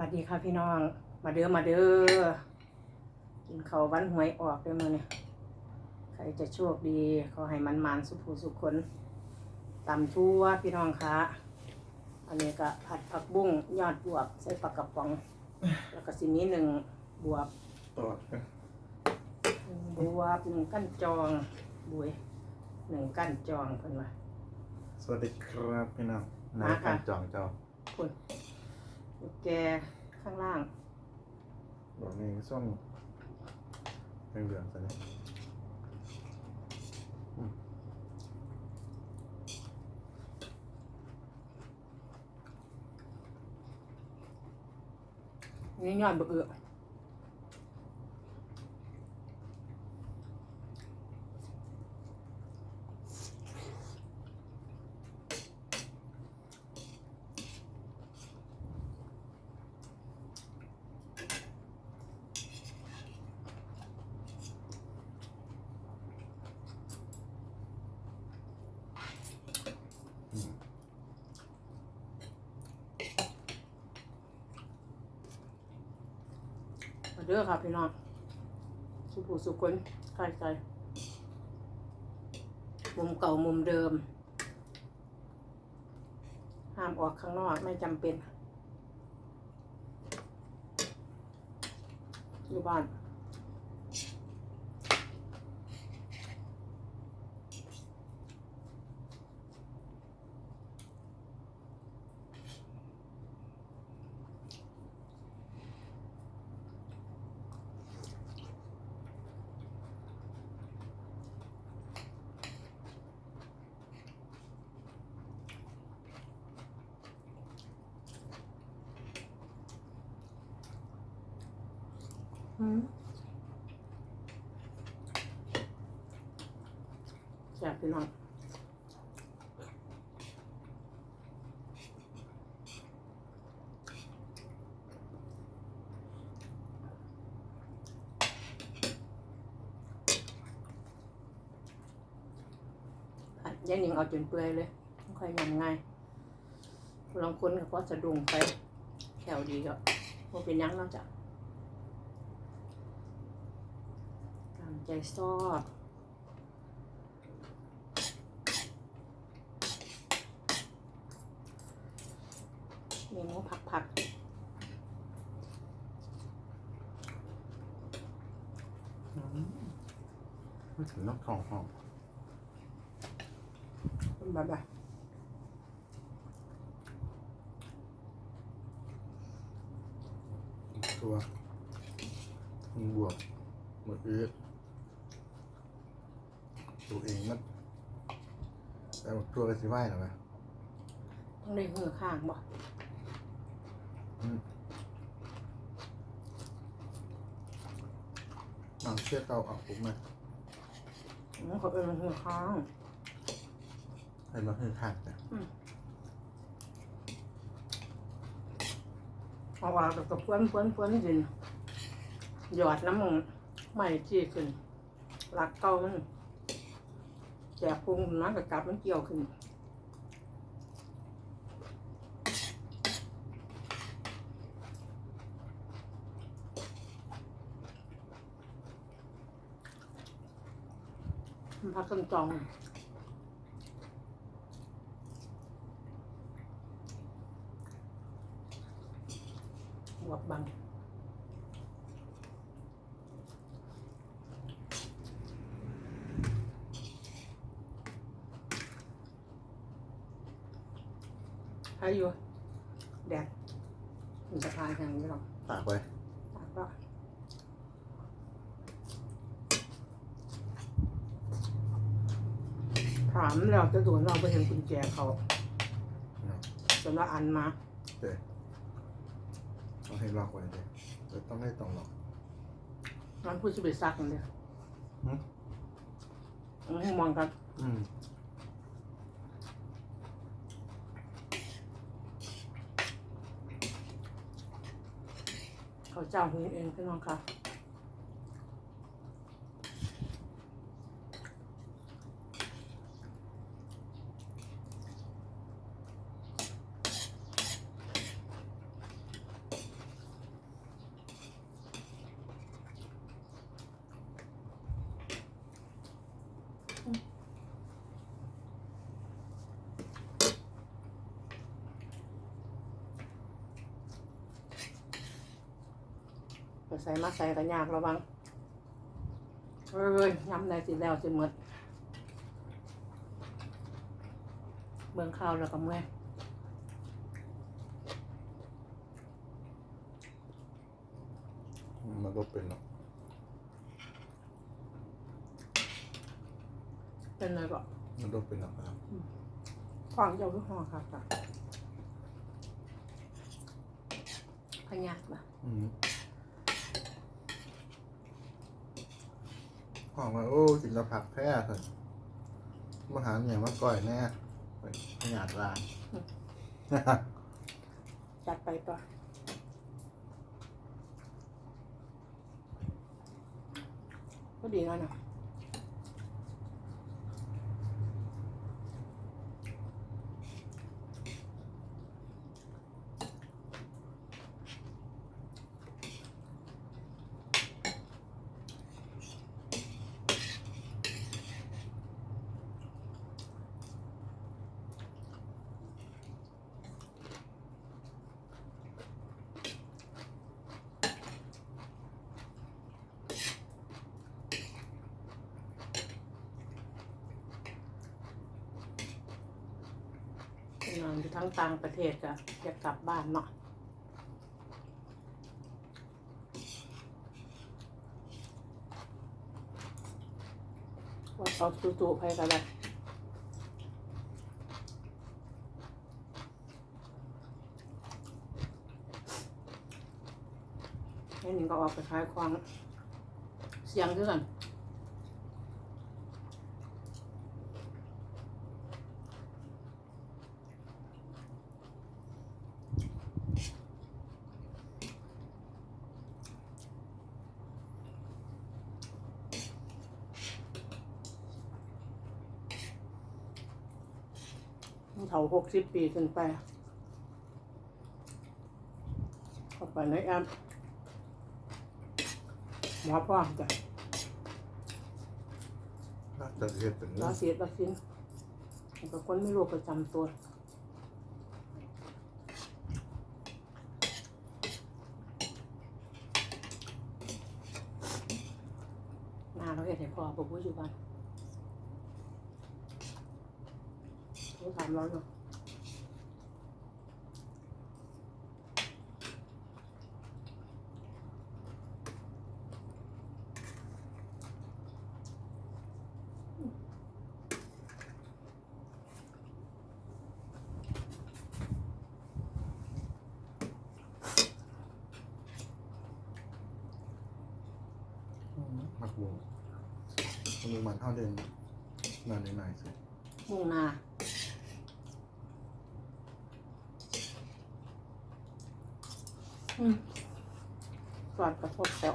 วัสดีค่ะพี่น้อง มาเด้อมาเด้อกินเขาววันหวยออกเด้อมือเนี่ยใครจะโชคดีขอให้มันมันๆสุขูสุขคนตำทั่วพี่น้องคะอันนี้ก็ผัดผักบุ้งยอดบวบใส่ปลากระป๋อง แล้วก็สิมีหนึ่งบวบตอดกันหนึ่งบวบหนึ่งกั้นจองบุยหนึ่งกั้นจองเพิ่นว่าสวัสดีครับพี่น้องมานาค่ะการจ่องเจ้าคุณลูก แกข้างล่างบอกนี่ส้มเหลืองๆสันนี่นี่ยอดบะเอือ เด้อค่ะพี่น้องสุผูสุคนใกล้ใจมุมเก่ามุมเดิม ห้ามออกข้างนอกไม่จำเป็นอยู่บ้าน แซ่บพี่น้องผัดย่างหนิงเอาจนเปื่อยเลยไม่ค่อยยำง่าย ลองค้นกับพราะสะดุ้งไปแถวดีก็ว่าเป็นยังนอกจากตาม ใจชอบเมนูผักผักไม่ถึงนอกทองหอมๆเป็นแบบแบบตัวมึงบวกมืออื้อ ตัวเองมันแต่ว่าตัวกระสิไหวหรอไหมต้องได้หือข้างบ่บางเชือกเกาออกปุ๊บไหมอืมเขาเป็นมันหือข้างให้มาให้ขาดจ้ะเอาว่าแล้วก็เพื่อนเพื่อนเพื่อนดินหยอดน้ำมันใหม่ที่ขึ้นรักเก่ามัน แจกพุงน้ำกับกัดมันเกี่ยวขึ้นมันพักกันจอง บวบบัง ให้อยู่แดดมันจะพายทางนี้หรอกตากไว้ตากก็ถามเราจะโดนเราไปเห็นกุญแจเขาเนาะจนว่าอันมาเดี๋ยวต้องให้ล็อกไว้เดี๋ยวเดี๋ยวต้องให้ตรงล็อกมันพูดจะไปซักมันเลยหืมอืมมองกันอืม เขาเจ้าหุงเองพี่น้องค่ะ ใส่มาใส่กันยากระวังเอ้ยยำได้สิแล้วสิหมดเมืองข้าวแล้วก็เมื่อยมันก็เป็นหรอกเป็นเลยก็มันก็เป็นหรอกครับควางเจ้าคือห้องค่ะจ้ะพยากบ่ะอืม ห้องว่าโอ้กินแล้วผักแพ้เถอะมาหาเนี่ยมาก่อยแน่ไปขยาดลานจัดไปต่อก็ดีงั้นะ นอนอยู่ทั้งต่างประเทศก็อยากกลับบ้านเนาะว่าเอาจู่ๆไปกันเลยนี่หนึ่งก็ออกไปขายควางเสียงด้วยกัน หกสิบปีขึ้นไป เข้าไปในแอปหมอพ่อจ้ะน่าจะเรียนเป็นรอเสียวัคซีนแล้วก็คนไม่โรคประจำตัวหน้าเราเห็นให้พ่อบอกว่าอยู่บ้านเขาถา หนักบุงผักบุงมันเท่าเดินนานหน่อยๆสิมุงหนาอืมสอดกระทบแซว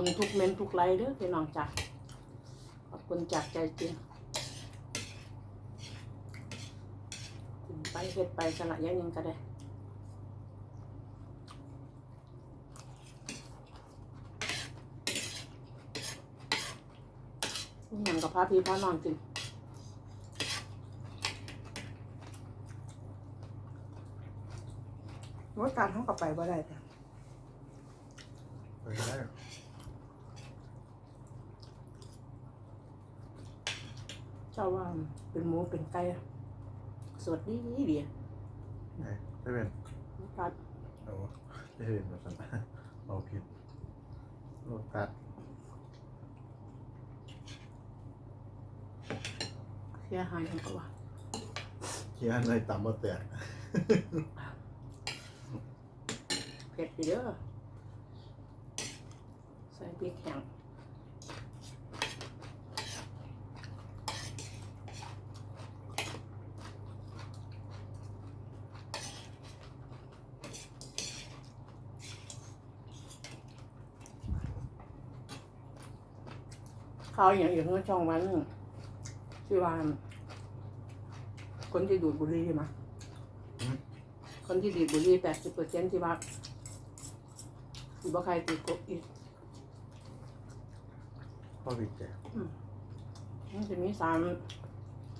คุณทุกเมนทุกไลน์เด้อพี่น้องจ้ะขอบคุณจากใจจริงไปเฮ็ดไปสละยังยังก็ได้นี่ยังกับพราพี่พานอนกินว่าการทั้งกับไปว่าได้แต่ ไปได้ เจ้าว่าเป็นหมูเป็นไก่สดดีดีดีไหนได้เป็นกัดเอาได้เป็นมาสั่นเอาผิดโลกัดเสียหายยังก็ว่าเคียนในตำมาแตกเผ็ดอยู่เด้อใส่พริกแห้ง ข้าวอย่างอื่นก็ช่องวันหนึ่งชื่อว่าคนที่ดูดบุหรี่มาคนที่ดีดบุหรี่แปดสิบเปอร์เซ็นที่ว่าสิบ่ใครติดกบอีกพ่อพี่แกมันจะมีสาร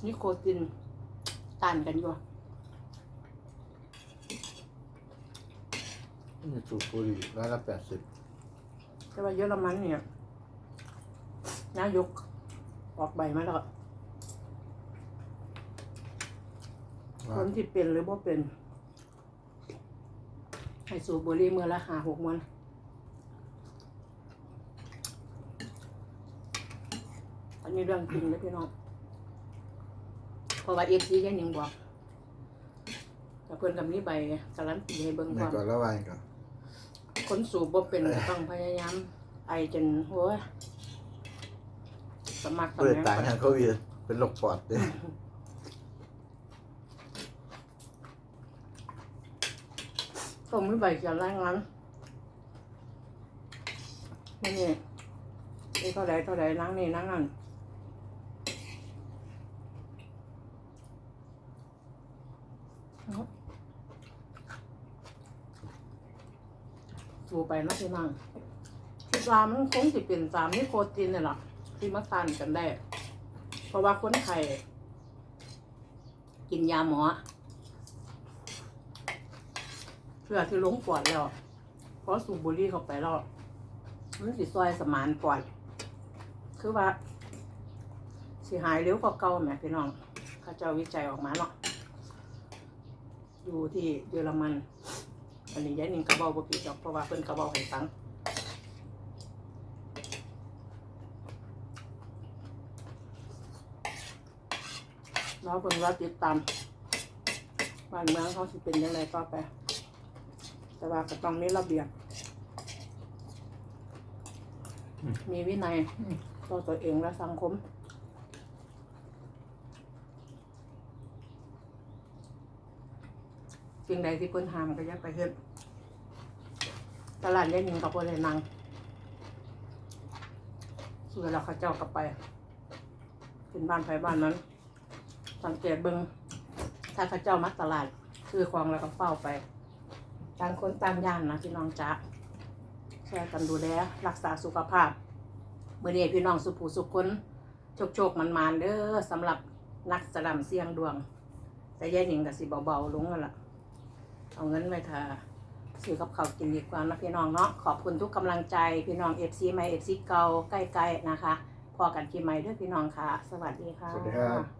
นิโคตินต้านกันอยู่มีสูบบุหรี่ร้อยละแปดสิบแต่ว่าเยอรมันเนี่ย นายกออกใบมาแล้วว่าคนที่เป็นหรือบ่เป็นให้สูบบุหรี่มือละหาหกมวนอันนี้เรื่องจริงเลยพี่น้องเพราะว่าเอฟซียังยังบอกแต่เพื่อนกับนี้ใบการันตีให้เบิ่งในความก่อนละวันก่อนคนสูบบ่เป็นก็ต้องพยายามไอจนโอ้ย สมัครเปิดตายก่อนทางโควิดเป็นโรคปอดเลยต้องมีใบจะรายงานนี่นี่นี่เท่าใดเท่าใดนั่งนี่นั่งนั่นเอาสูบไปนะพี่น้องคิดว่ามันคงสิเป็นตามนิโคตินนี่แหละ ที่มาทานกันได้ เพราะว่าคนไข้กินยาหมอเพื่อที่ลงปอดแล้วเพราะสูบบุหรี่เข้าไปแล้วมันสิซอยสมานปอดคือว่าสิหายเร็วกว่าเก่าแหมพี่น้องเขาเจ้าวิจัยออกมาเนาะอยู่ที่เยอรมัน อันนี้ยายหนิงกระเบาบ่ผิดดอกเพราะว่าเพิ่นกระเบาให้ฟัง เราเพิ่นว่าติดตามบ้านเมืองเขาสิเป็นยังไงต่อไป แต่ว่าก็ต้องมีระเบียบมีวินัยต่อตัวเองและสังคม สิ่งใดที่เพิ่นหามก็อยักไปเฮ็ดตลาดยายหนิงกับเพิ่นเลยนั่งสุดแล้วเขาเจ้ากลับไปเป็นบ้านไผบ้านนั้น สังเกตเบิงถ้าเขาเจ้ามาตลาดซื้อของแล้วก็เฝ้าไปต่างคนต่างย่านนะพี่น้องจ๊ะช่วยกันดูแลรักษาสุขภาพเมื่อนี้พี่น้องสุภูสุขคนโชคโชคมันมานๆเด้อสำหรับนักสลัมเสียงดวง แต่แยายหนิงกับสิเบาๆลงแล้วล่ะเอาเงินไปค่ะซื้อกับเขากินดีกว่านะพี่น้องเนาะขอบคุณทุกกำลังใจพี่น้องเอฟซีใหม่เอฟซีเก่าใกล้ๆนะคะ พอกันคลิปใหม่ด้วยพี่น้องค่ะ สวัสดีค่ะสวัสดีครับ